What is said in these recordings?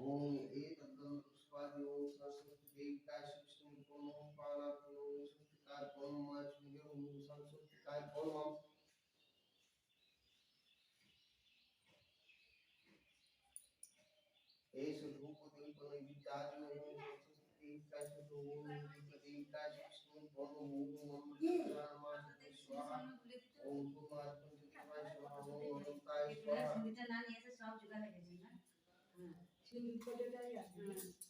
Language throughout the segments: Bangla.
um e tratando então, dos quadros e outros assuntos de caixa distinto como um para o santificado, como um antes, ninguém um santo santificado, o um Esse grupo tem conectividade no mundo, tem caixa do mundo, tem caixa distinto como um homem que está mais pessoal, ou do lado que mais pessoal, ou do lado que mais pessoal. Durga देविकाय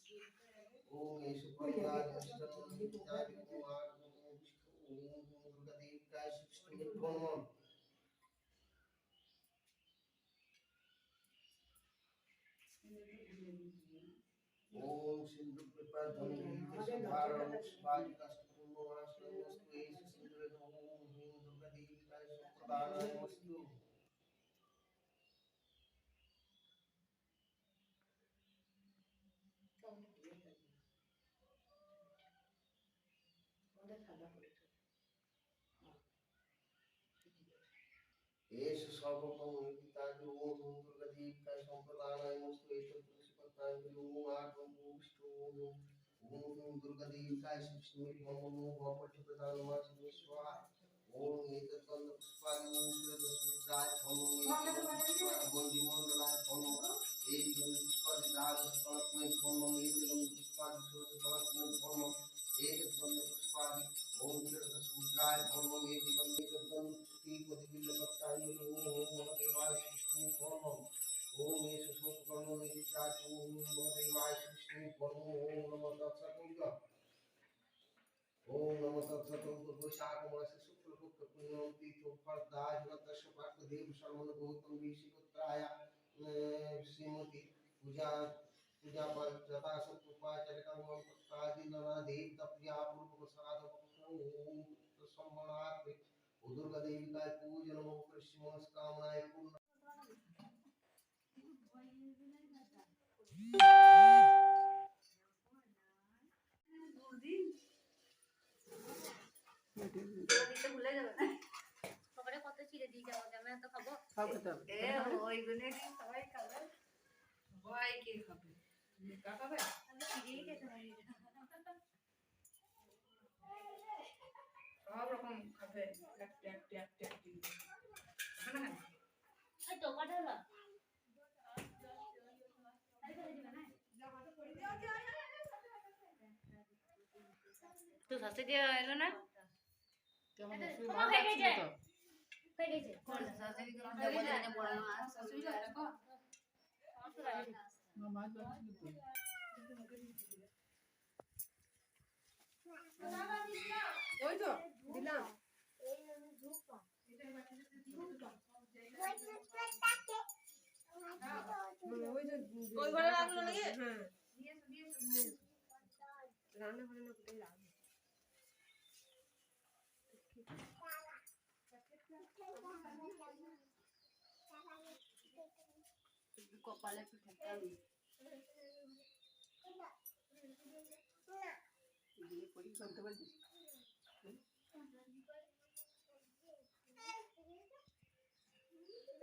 सुप्रदानाय वस्तु एष सर्वकं विदितानि ओम ह्रीं दुर्गा देविकाय सुप्रदानाय वस्तु एष तुलसी पत्राणि ओम आत्म ओम विष्णु ओम ओम ह्रीं दुर्गा देविकाय श्रीकृष्ण मम भवपट्टि प्रधानमाचि स्वाहा ओम एतत्कन्द पुष्पाणि ओम श्रीदस्मुद्राय ओम मंजुमंडलाय ओम एतत्कन्द पुष्पाणि दारस कल्पमय ओम एतत्कन्द पुष्पाणि सोस कल्पमय ओम सूत्राय धर्ममेति वंदेकं श्रुतिपदिबिल्लपत्ताय नमो ओम देवाय सृष्टि परमम् ओम ये सुसोपकर्णमेति प्राचु ओम देवाय सृष्टि परमो ओम नमः तत्सकुंग ओम नमः तत्सकुंग वैशाख मास शुक्ल पक्ष पूर्णम तिथि फलदाय रतश पाक देव श्रवण गौतम ऋषिपुत्राय श्रीमती पूजा पूजा पर जता सत्पाचार्य कर्म पत्तादि नरदेव तप्या সম্মানার্থে ও দুর্গা দেবিকায় পূজন কৃষ্ণ মনস্কামনায় পূর্ণ সবাই খাবে ভয় কে খাবে কাকা ভাই আমি চিড়েই খেতে পারি সব রকম খাবে একটি একটি একটি একটি খাবে না এই তো কটা হলো। তো শাস্তি দেওয়া এলো না? কেমন হয়ে গেছে। হয়ে ওই তো মানে ওই হ্যাঁ রান্না ঘরে না কোথায় রাখবে কপালে পিঠে দিয়ে পড়ি করতে পারছিস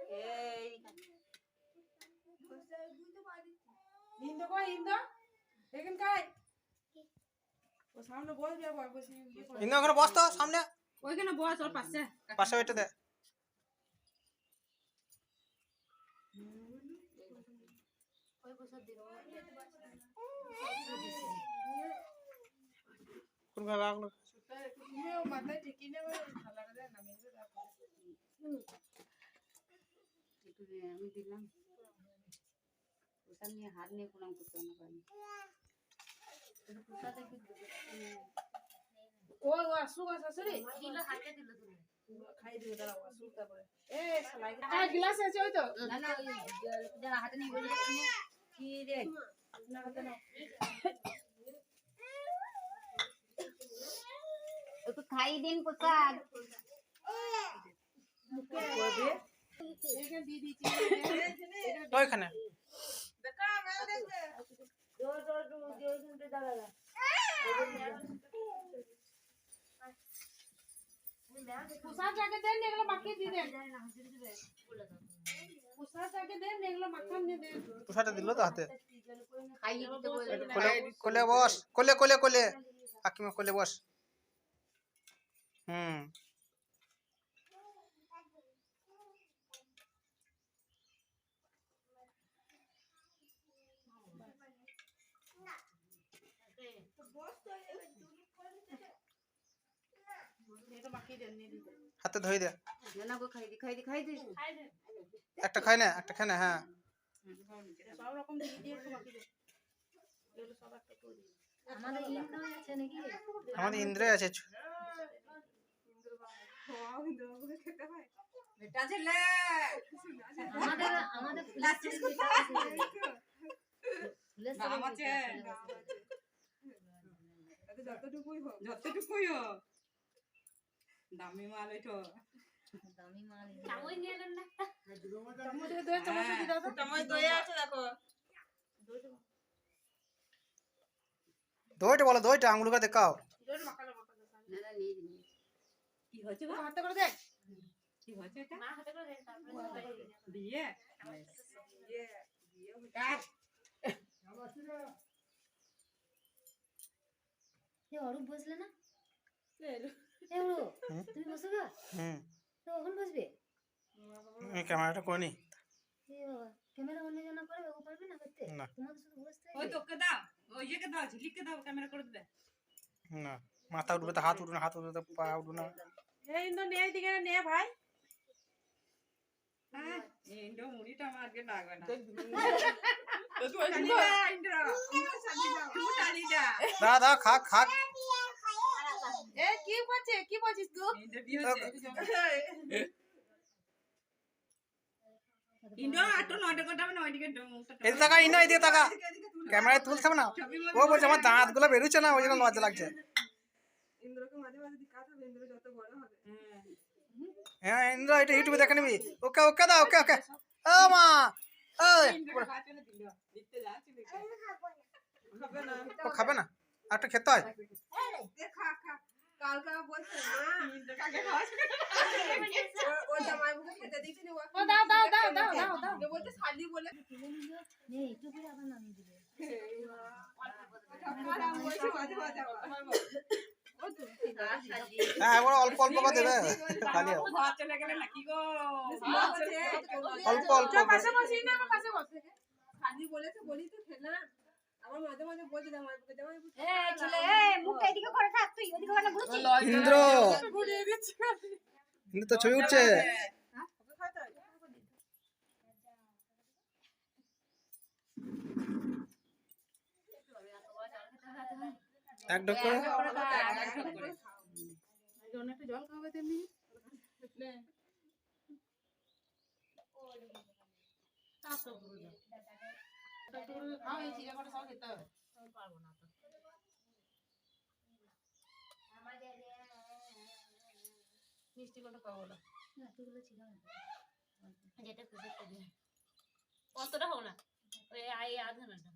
এই। ইন্দো কই ইন্দো? এখানকার ও সামনে বসবে আবার বসে ইয়ে ওখানে বস তো সামনে। ওইখানে বস ওর পাশে। পাশে ওইটা দে। কোন ভাবে রাখল মাথায় ঠেকি নেবে থালাটা দেয় নামিয়ে দেবে তারপরে একটু আমি দিলাম। প্রসাদ নিয়ে হাত নিয়ে প্রণাম করতে না পারি ও আসুক শাশুড়ি দিল হাতে দিল তুমি। খাই দিও দাঁড়াও আসুক তারপরে। এ সালাই গ্লাস আছে ওই তো। না না যারা হাতে নিয়ে বলে কি রে? আপনার হাতে নাও। একটু খাই দিন প্রসাদ ওইখানে প্রসাদ আগে দেন এগুলো মাখিয়ে দিয়ে দেন প্রসাদ আগে দেন এগুলো মাখান দিয়ে দেন তুষারটা দিল তো হাতে খাইয়ে দিতে বলে কোলে কোলে বস কোলে কোলে কোলে কাকিমা কোলে বস হুম এটা মাখিয়ে দেন নিয়ে দিতে হাতে ধুয়ে দে। একটা খাই না একটা খাই না হ্যাঁ। সব রকম দিয়ে আমাদের ইন্দ্র আছে যতটুকুই হোক। যতটুকুই হোক। দামি মাল ওইটো দামি মাল চামচ নিয়ে নেন না। চামচ দই চামচ দিয়ে দাও চামচ দই আছে দেখো। দইটা বলো দইটা আঙুলকে দেখাও। দই মাখালো মাখালো না না নিয়ে নিয়ে। কি হয়েছে গো? হাতে করে দেখ। কি হয়েছে এটা? মা হাতে করে তারপরে কাট। না? তুমি বসো গা হুম কখন বসবে এই ক্যামেরাটা করে এ বাবা ক্যামেরা অন্য জন করে ও পারবে না করতে না। তোমাকে শুধু বসতে ওই তোকে দাও ওই ইয়েকে দাও ঝিলিককে দাও ক্যামেরা করে দেবে না মাথা উঠবে তো হাত উঠবে না হাত উঠবে তো পা উঠবে না এই ইন্দ্র নে ভাই হ্যাঁ ইন্দ্র মুড়িটা আমার লাগবে না তুই টানি যা, ইন্দ্র তুই টানি যা। দা দা খাক খাক কি বলছিস তুই হচ্ছে আটো নয়টা ওইদিকে এদিকে তাকা ইনা এদিকে তাকা ক্যামেরায় তুলতে হবে না ও বলছে আমার দাঁতগুলো বেরোচ্ছে না ওই জন্য লজ্জা লাগছে। ইন্দ্রকে মাঝে মাঝে দিকাতে হবে ইন্দ্র যত বড় হবে। হ্যাঁ ইন্দ্র এটা ইউটিউবে দেখে নিবি। ওকে ওকে দাও ওকে ওকে। ও মা না ও খাবে না? আর একটা খেতে হয়? এ খা খা। কালকা বলছে না কাকে খাওয়া ও- ও জামাই মুখে খেতে দিতে নি ও দাও দাও দাও দাও দাও দাও। ও বলতে শালি বলে। নে একটু করে আবার নামিয়ে দিবে ঠাকুমার আম বলছে মাঝে মাঝে আবার। হ্যাঁ এবার অল্প অল্প দেবে। খালি হবে। খাওয়া চলে গেলে নাকি গো? বলছে, অল্প অল্প চল পাশে বসি না পাশে বসে শালি বলেছে বলি তো খেলাম। ইন্দ্র! ইন্দ্র তো ছবি উঠছে? এক ঢোক করে। জল খাবে তেমনি না না যেটা খুশি করবে অতটা হোক না ওই আই আধা ঘণ্টা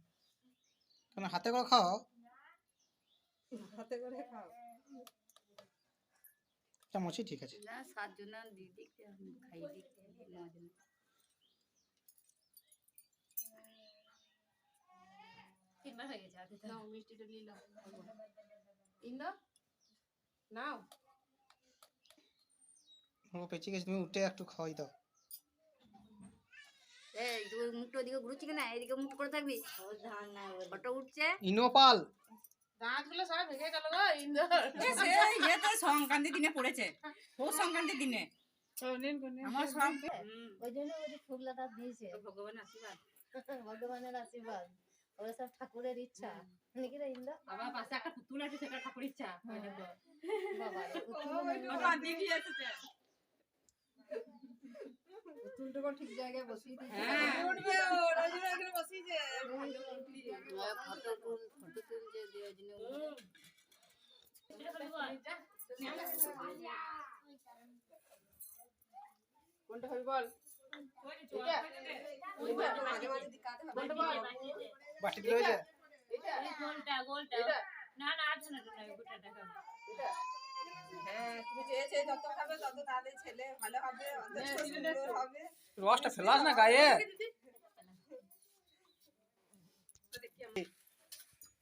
কেন হাতে করে খাও। হাতে করে খাও। চামচই ঠিক আছে। না সাতজন দিদি খাই দিতে মজা তিনবার হয়ে গেছে আধা নাও মিষ্টিটা নিলাম ইন্দা নাও। ও পেঁচে গেছে তুমি উঠে একটু খাওয়াই দাও। এই তুই মুখটা ওদিকে ঘুরছি কিনা? এদিকে মুখ করে থাকবি? ফটো উঠছে। ইনোপাল দাঁতগুলো সব ভেঙে গেল গো ইন্দা। সে ইয়ে তো সংক্রান্তি দিনে পড়েছে। ও সংক্রান্তি দিনে। আমার সব ওই জন্য ওই দিয়েছে। ভগবান আশীর্বাদ। ভগবানের আশীর্বাদ। ওরা সব ঠাকুরের ইচ্ছা। নাকি রে ইন্দা আবার পাশে একটা পুতুল আছে সেটা ঠাকুর ইচ্ছা। দেখো। বাবা এসেছে। চুলটুকু ঠিক জায়গায় বসিয়ে দিয়েছে। হ্যাঁ। উঠবে ও ওই এখানে বসিয়েছে। ফটো তুল ফটো তুলছে দিয়ে ওই কোনটা হবে বল? এটা এটা মাঝে মাঝে দিকাতে হবে কোনটা বল? বাটি রয়েছে? গোলটা গোলটা। না না আছে না গোটা টাকা হ্যাঁ তুমি চেয়েছে যত খাবে তত তাদের ছেলে ভালো হবে অত সুন্দর হবে। রসটা ফেলাস না গায়ে।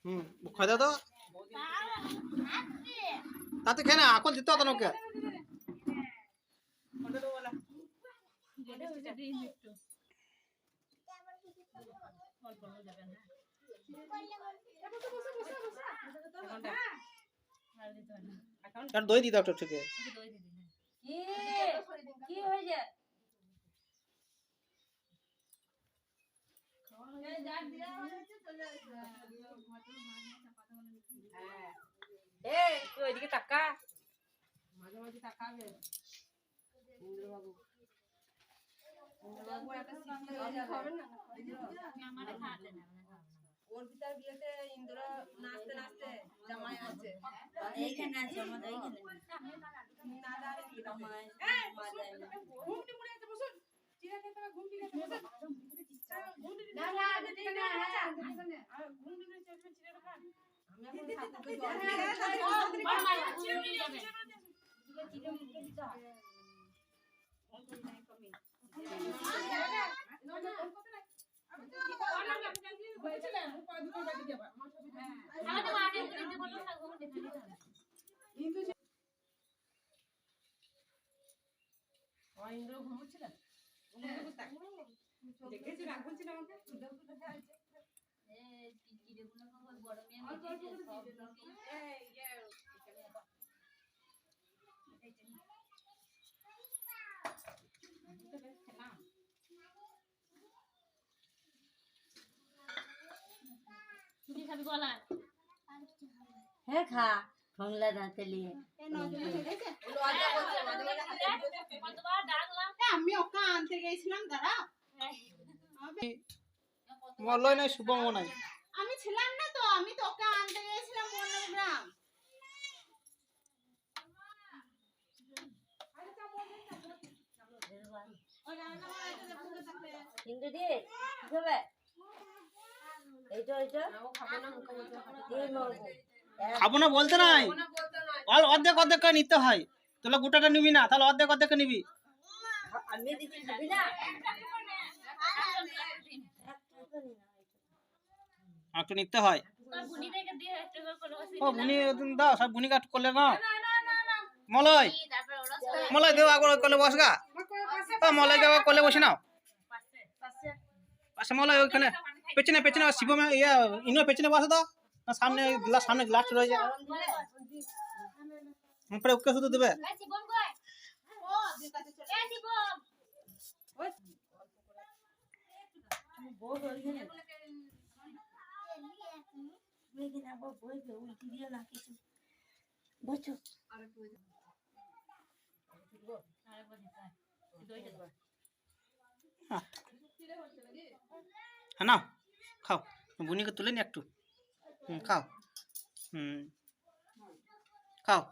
হুম খাই তো। তাতে খেয়ে না আকল দিতে হতো না ওকে আর দই দিতে একটু ঠিক কি হয়েছে এই তুই ওইদিকে তাকা। মাঝে মাঝে তাকাবে। ইন্দ্রবাবু হয়ে না অর্পিতার বিয়েতে ইন্দ্র নাচতে নাচতে জামাই আছে এইখানে আছে আমাদের এইখানে না এই, বসুন, ঘুমটি মুড়ে আছে, বসুন। চিড়ে খেতে ঘুমটি খেতে বসুন। হ্যাঁ, দিতে হবে, চিড়ে খেতে হবে, আর ঘুমটি দিয়ে চলবে, চিড়েটা খান। আমি এখন ঠাকুরকে জল দিয়ে দুটো বাকি যাবে। হ্যাঁ। না ঘুরতে দিতে আমার ইন্দ্র ঘুমোচ্ছিলেন দেখেছি রাখুন ছিল আমাকে কি খাবি বলা হ্যাঁ খা। ঠোংলা দাঁতে নিয়ে। আমি ওকে আনতে গেছিলাম দাঁড়া। মলয় নাই শুভম নাই। আমি ছিলাম না তো আমি তো ওকে আনতে গেছিলাম গ্রাম কিন্তু দিয়ে কি হবে খাব না বলতে নাই। অর্ধেক অর্ধেক করে নিতে হয়। তোলা গোটাটা নিবি না তাহলে অর্ধেক অর্ধেক নিবি। না? একটু নিতে হয়। ও বুনি দাও সব বুনি কাট করলে না মলয় মলয় দেও করলে বস গা মলয় দেওয়া করলে বসে নাও। পাশে মলয় ওইখানে। পেছনে পেছনে শিবম ইয়া ইনো পেছনে বসে দাও না সামনে গ্লাস সামনে গ্লাস রয়েছে। পরে ওকে শুধু দেবে। এই শিবম কই? এই শিবম। বউ ওইখানে ওইখানে আবার বইবে উল্টি দিও না কিছু বসো হ্যাঁ নাও। খাও। বুনিকে তুলে নি একটু। হুম, খাও। হুম। খাও।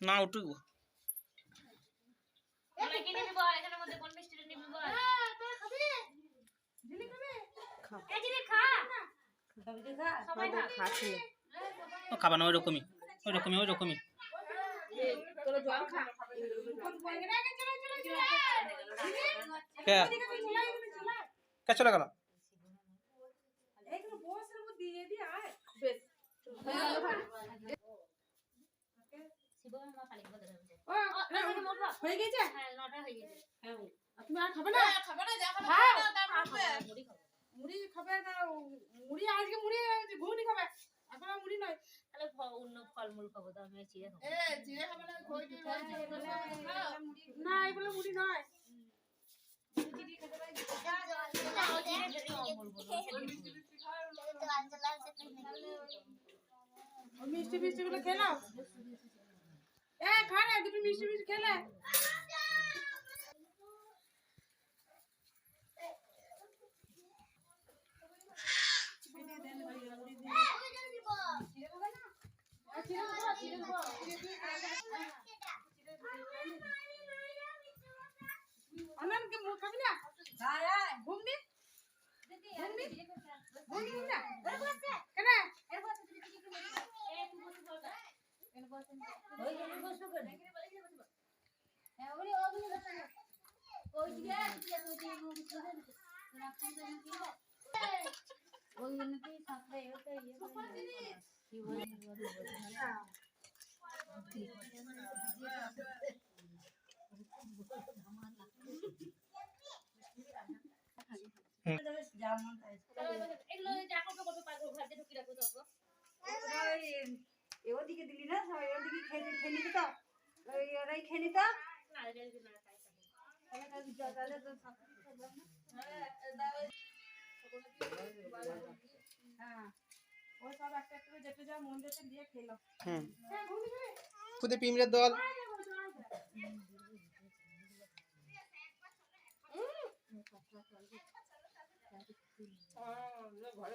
না উঠু আমরা কিনে নিব এখানের মধ্যে কোন মিষ্টিটা নিবি বল এই জিনিস খা। খাবি তো খা সবাই খা খাচ্ছি ও খাবা না ওই রকমই ওই রকমই ওই রকমই তোরা জল খা কে? কে চলে গেল? এইখানে বস এর মধ্যে দিয়ে দিয়ে আয় বেশ শিবমের মা খালি বলে দেবে ও, না, হয়ে গেছে। হ্যাঁ নটা হয়ে গেছে তুমি আর খাবে না খাবে না যা খাও মুড়ি খাব মুড়ি খাবে না মুড়ি আজকে মুড়ি ঘুগনি খাবে এখন মুড়ি নয় তাহলে অন্য ফলমূল খাব তো আমি চিড়ে খাব না এগুলো মুড়ি নয় ওই মিষ্টি মিষ্টি গুলো খেলাও এ খা রে দুটো মিষ্টি মিষ্টি খেলে অনন কি মুখ খাবি না ঘুমনি ঘুমনি ঘুমনি না কেন ওইখানে বসো কেন যেমন তাই এগুলো যা করবে করবে পারব ঘরে ঢুকি রাখব তখন ওদিকে দিলি না সবাই ওদিকে খেয়ে খেয়ে নিতে তো? ওরাই খেয়ে নিত? হ্যাঁ মন খুদে পিমড়ের দল। ঘরে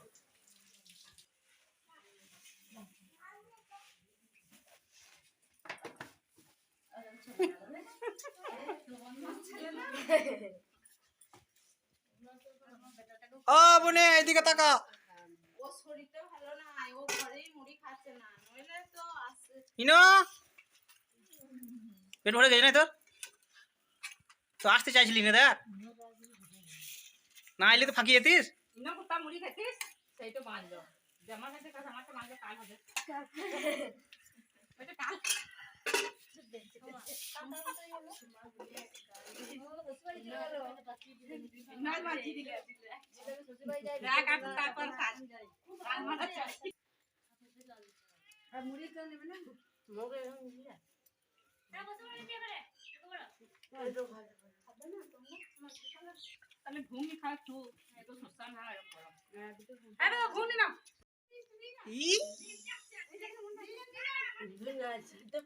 ও বনে এদিকে তাকা। ও শরীরটা ভালো না ও ঘরেই মুড়ি খাচ্ছে না নইলে তো আসছে ইনো? পেট ভরে গেছে না তোর? তো আসতে চাইছিলি না দেখ। না এলে তো ফাঁকি যেতিস ইনো কুত্তা মুড়ি খাইছিস সেই তো বাঁধলো যেমন হয়েছে কাজ আমার তো বাঁধলো কাল। হবে কাল। ঘুমি খাও তু এত সস্তা না এরকম আরে ঘুমনি না ই তো